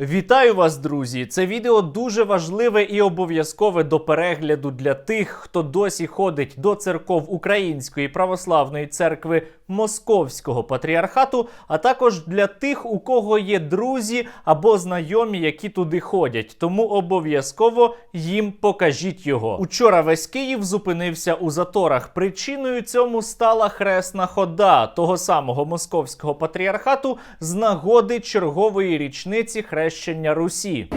Вітаю вас, друзі! Це відео дуже важливе і обов'язкове до перегляду для тих, хто досі ходить до церков Української православної церкви Московського патріархату, а також для тих, у кого є друзі або знайомі, які туди ходять. Тому обов'язково їм покажіть його. Учора весь Київ зупинився у заторах. Причиною цьому стала хресна хода того самого московського патріархату з нагоди чергової річниці хрещення Русі.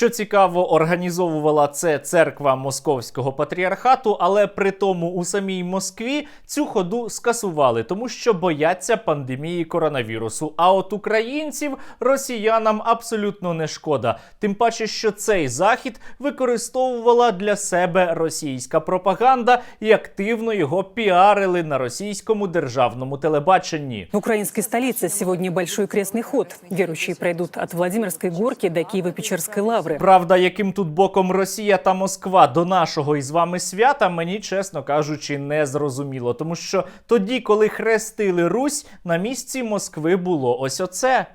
Що цікаво, організовувала це церква Московського патріархату, але при тому у самій Москві цю ходу скасували, тому що бояться пандемії коронавірусу. А от українців росіянам абсолютно не шкода. Тим паче, що цей захід використовувала для себе російська пропаганда і активно його піарили на російському державному телебаченні. В украинской столице сегодня большой крестный ход. Верующие пройдут от Владимирской горки до Киево-Печерской лавры. Правда, яким тут боком Росія та Москва до нашого із вами свята, мені чесно кажучи, не зрозуміло. Тому що тоді, коли хрестили Русь, на місці Москви було ось оце.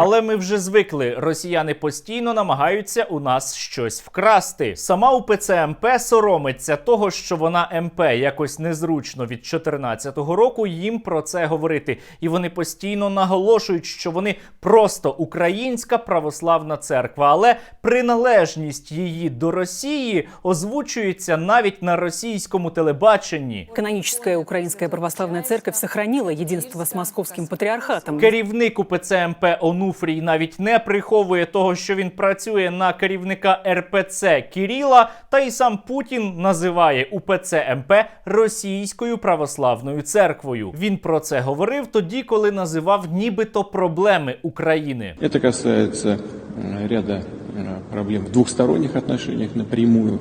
Але ми вже звикли, росіяни постійно намагаються у нас щось вкрасти. Сама УПЦ МП соромиться того, що вона МП якось незручно від 14-го року їм про це говорити. І вони постійно наголошують, що вони просто українська православна церква, але приналежність її до Росії озвучується навіть на російському телебаченні. Каноническая Украинская Православная Церковь сохранила единство с Московским Патриархатом. Керівник УПЦ МП Онуфрій навіть не приховує того, що він працює на керівника РПЦ Кіріла, та й сам Путін називає УПЦ МП Російською православною церквою. Він про це говорив тоді, коли називав нібито проблеми України. Это касается э, ряда э, проблем в двухсторонних отношениях напрямую.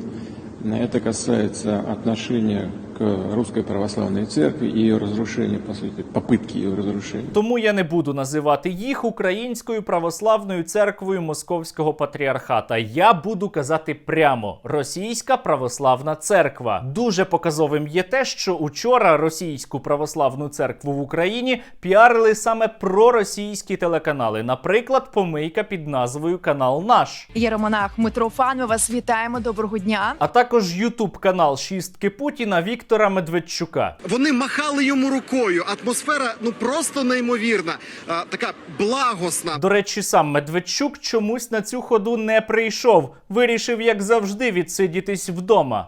Это касается отношения к Русской Православной Церкви и ее разрушения, по сути, попытки ее разрушения. Тому я не буду називати їх українською православною церквою Московського патріархата. Я буду казати прямо Російська православна церква. Дуже показовим є те, що учора російську православну церкву в Україні піарили саме проросійські телеканали. Наприклад, помийка під назвою Канал Наш. Єромонах Митрофан, ми вас вітаємо. Доброго дня. А також Ютуб канал Шістки Путіна Віктора Медведчука. Вони махали йому рукою. Атмосфера ну просто неймовірна, а, така благосна. До речі, сам Медведчук чомусь на цю ходу не прийшов. Вирішив, як завжди, відсидітись вдома.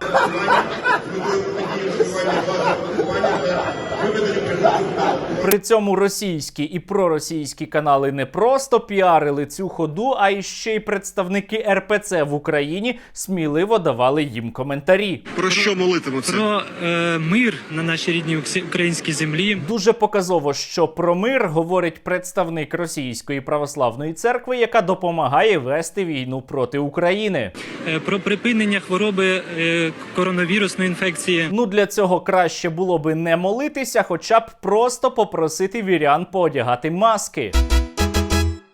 При цьому російські і проросійські канали не просто піарили цю ходу, а й ще й представники РПЦ в Україні сміливо давали їм коментарі. Про що молитимуться? про е, мир на нашій рідній українській землі. Дуже показово, що про мир говорить представник Російської православної церкви, яка допомагає вести війну проти України. е, про припинення хвороби е, коронавірусної інфекції. Ну для цього краще було би не молитися, хоча б просто попросити вірян поодягати маски.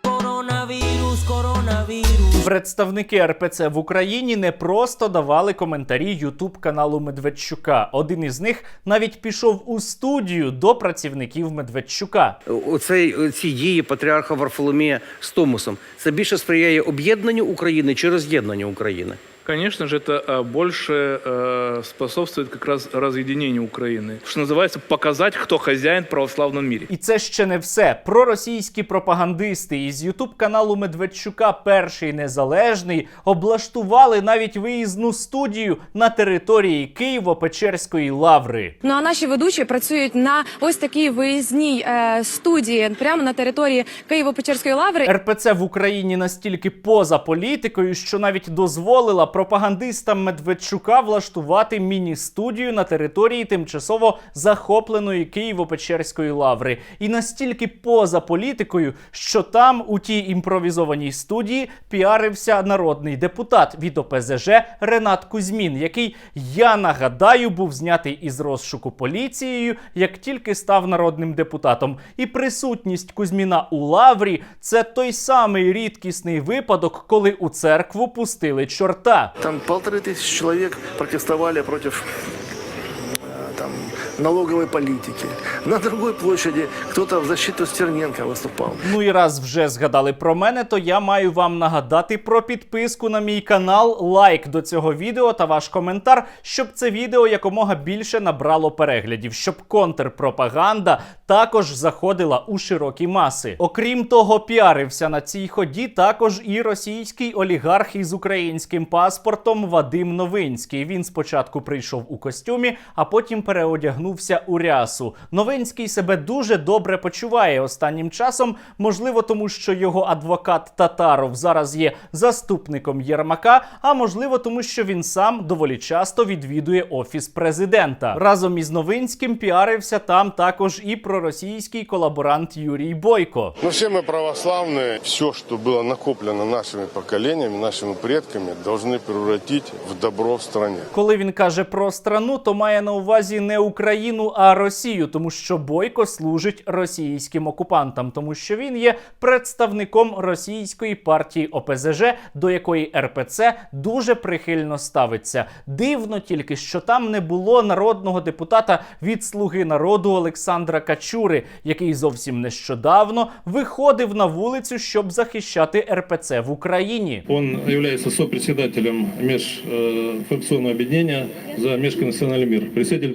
Coronavirus, coronavirus. Представники РПЦ в Україні не просто давали коментарі Ютуб каналу Медведчука. Один із них навіть пішов у студію до працівників Медведчука. Оцей ці дії патріарха Варфоломія з Томосом це більше сприяє об'єднанню України чи роз'єднанню України Конечно же, это э, больше э, способствует как раз разъединению Украины. Что называется, показать, кто хозяин в православном мире. І це ще не все. Проросійські пропагандисти із Ютуб каналу Медведчука Перший Незалежний облаштували навіть виїзну студію на території Києво-Печерської лаври. Ну а наші ведучі працюють на ось такій виїзній е, студії прямо на території Києво-Печерської лаври. РПЦ в Україні настільки поза політикою, що навіть дозволила пропагандистам Медведчука влаштувати міні-студію на території тимчасово захопленої Києво-Печерської лаври, і настільки поза політикою, що там у тій імпровізованій студії піарився народний депутат від ОПЗЖ Ренат Кузьмін, який я нагадаю був знятий із розшуку поліцією, як тільки став народним депутатом. І присутність Кузьміна у лаврі це той самий рідкісний випадок, коли у церкву пустили чорта. Єрмака. Там полторы тысячи человек протестовали против э, там, налоговой политики. На другой площади кто-то в защиту Стерненко выступал. Ну і раз вже згадали про мене, то я маю вам нагадати про підписку на мій канал, лайк до цього відео та ваш коментар, щоб це відео якомога більше набрало переглядів, щоб контрпропаганда також заходила у широкі маси. Окрім того, піарився на цій ході також і російський олігарх із українським паспортом Вадим Новинський. Він спочатку прийшов у костюмі, а потім переодягнувся у рясу. Новинський себе дуже добре почуває останнім часом, можливо, тому що його адвокат Татаров зараз є заступником Єрмака, а можливо, тому що він сам доволі часто відвідує офіс президента. Разом із Новинським піарився там також і проросійський колаборант Юрій Бойко. Но все мы православные. Все, что было накоплено нашими поколениями, нашими предками, должны превратить в добро в стране. Коли він каже про страну, то має на увазі не Україну, а Росію, тому що Бойко служить російським окупантам, тому що він є представником російської партії ОПЗЖ, до якої РПЦ дуже прихильно ставиться. Дивно тільки, що там не було народного депутата від Слуги народу Олександра Качури, який зовсім нещодавно виходив на вулицю, щоб захищати РПЦ в Україні. Он является сопредседателем межфракционного объединения за межконфессиональный мир. Председатель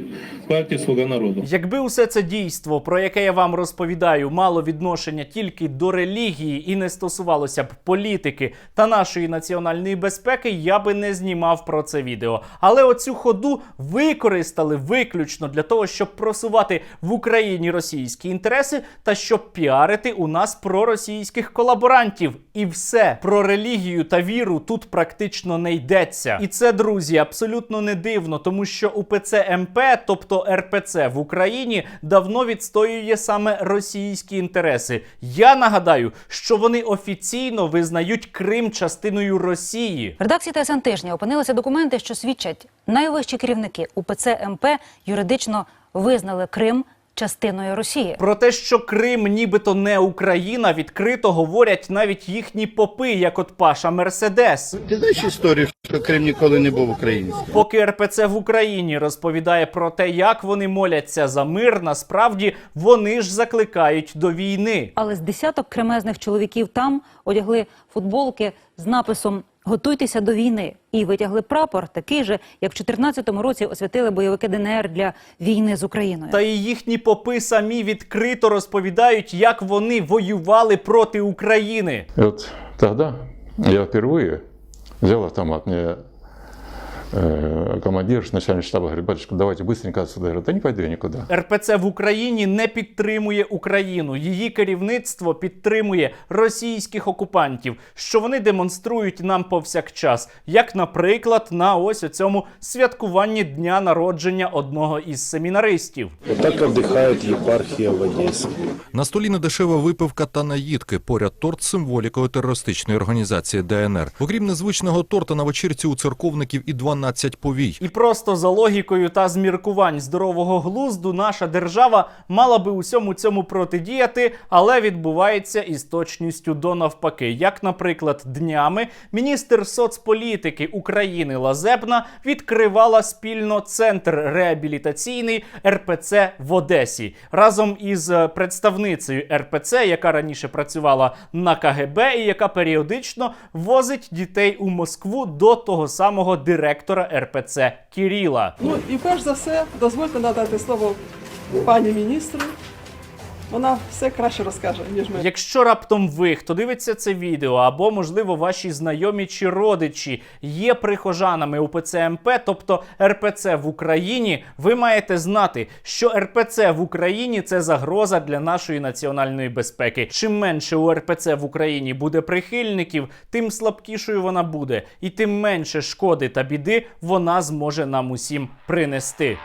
партии «Слуга народу». Якби усе це дійство, про яке я вам розповідаю, мало відношення тільки до релігії і не стосувалося б політики та нашої національної безпеки, я би не знімав про це відео. Але оцю ходу використали виключно для того, щоб просувати в Україні російські інтереси та щоб піарити у нас проросійських колаборантів. І все про релігію та віру тут практично не йдеться. І це, друзі, абсолютно не дивно, тому що УПЦ МП, тобто РПЦ в Україні, давно відстоює саме російські інтереси. Я нагадаю, що вони офіційно визнають Крим частиною Росії. Редакції ТСН тижня опинилися документи, що свідчать, найвищі керівники УПЦ МП юридично визнали Крим частиною Росії. Про те, що Крим нібито не Україна, відкрито говорять навіть їхні попи, як от Паша Мерседес. Ти знаєш історію, що Крим ніколи не був українським? Поки РПЦ в Україні розповідає про те, як вони моляться за мир, насправді вони ж закликають до війни. Але з десяток кремезних чоловіків там одягли футболки з написом Готуйтеся до війни і витягли прапор, такий же, як в 14-му році освятили бойовики ДНР для війни з Україною. Та і їхні попи самі відкрито розповідають, як вони воювали проти України. От тоді я вперше взяв автомат. Э, командир, начальник штаба говорит, батюшка, давайте быстренько отсюда. Я говорю, да не пойду я никуда. РПЦ в Україні не підтримує Україну. Її керівництво підтримує російських окупантів, що вони демонструють нам повсякчас, як, наприклад, на ось цьому святкуванні дня народження одного із семінаристів. Так віддихає єпархія в Одесі. На столі недешева випивка та наїдки. Поряд торт з символікою терористичної організації ДНР. Окрім незвичного торта на вечірці у церковників і 12 повій. І просто за логікою та зміркувань здорового глузду наша держава мала би усьому цьому протидіяти, але відбувається із точністю до навпаки. Як, наприклад, днями міністр соцполітики України Лазебна відкривала спільно центр реабілітаційний РПЦ в Одесі разом із представницею РПЦ, яка раніше працювала на КГБ і яка періодично возить дітей у Москву до того самого директора РПЦ Кіріла. Ну і перш за все, дозвольте надати слово пані міністру. Вона все краще розкаже, ніж ми. Якщо раптом ви, хто дивиться це відео, або можливо ваші знайомі чи родичі є прихожанами УПЦ МП, тобто РПЦ в Україні, ви маєте знати, що РПЦ в Україні це загроза для нашої національної безпеки. Чим менше у РПЦ в Україні буде прихильників, тим слабкішою вона буде, і тим менше шкоди та біди вона зможе нам усім принести.